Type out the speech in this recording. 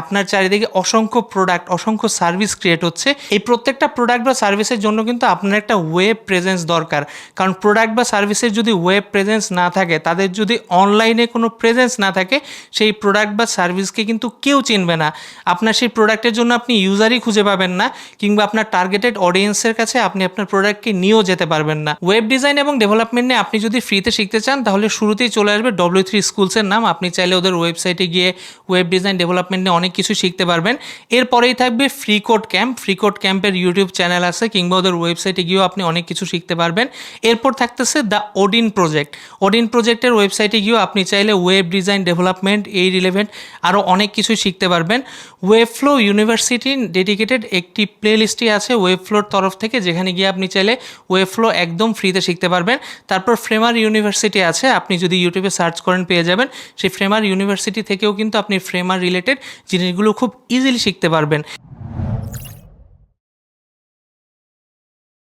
আপনার চারিদিকে অসংখ্য প্রোডাক্ট অসংখ্য সার্ভিস ক্রিয়েট হচ্ছে। এই প্রত্যেকটা প্রোডাক্ট বা সার্ভিসের জন্য কিন্তু আপনার একটা ওয়েব প্রেজেন্স দরকার। কারণ প্রোডাক্ট বা সার্ভিসের যদি ওয়েব প্রেজেন্স না থাকে, তাদের যদি অনলাইনে কোনো প্রেজেন্স না থাকে, সেই প্রোডাক্ট বা সার্ভিসকে কিন্তু কেউ চিনবে না। আপনার সেই প্রোডাক্টের জন্য আপনি ইউজারই খুঁজে পাবেন না, কিংবা আপনার টার্গেটেড অডিয়েন্সের কাছে আপনি আপনার প্রোডাক্টকে নিয়েও যেতে পারবেন না। ওয়েব ডিজাইন এবং ডেভেলপমেন্ট নিয়ে আপনি যদি ফ্রিতে শিখতে চান, তাহলে শুরুতেই চলে আসবে ডব্লিউ থ্রি স্কুলসের নাম। আপনি চাইলে ওদের ওয়েবসাইটে গিয়ে ওয়েব ডিজাইন ডেভেলপমেন্ট নিয়ে অনেক কিছু শিখতে পারবেন। এরপরেই থাকবে free code camp free code ক্যাম্পের ইউটিউব চ্যানেল আছে। কিংবা ওদের ওয়েবসাইটে গিয়েও আপনি অনেক কিছু শিখতে পারবেন। এরপর থাকতেছে দ্য ওডিন প্রজেক্ট ওডিন প্রজেক্টের ওয়েবসাইটে গিয়েও আপনি চাইলে ওয়েব ডিজাইন ডেভেলপমেন্ট এই রিলেভেন্ট আরও অনেক কিছু শিখতে পারবেন। ওয়েবফ্লো ইউনিভার্সিটি ডেডিকেটেড একটি প্লে লিস্টই আছে ওয়েবফ্লোর তরফ থেকে, যেখানে গিয়ে আপনি চাইলে ওয়েবফ্লো একদম ফ্রিতে শিখতে পারবেন। তারপর ফ্রেমার ইউনিভার্সিটি আছে, আপনি যদি ইউটিউবে সার্চ করেন পেয়ে যাবেন। সেই ফ্রেমার ইউনিভার্সিটি থেকেও কিন্তু আপনি ফ্রেমার রিলেটেড জিনিসগুলো খুব ইজিলি শিখতে পারবেন।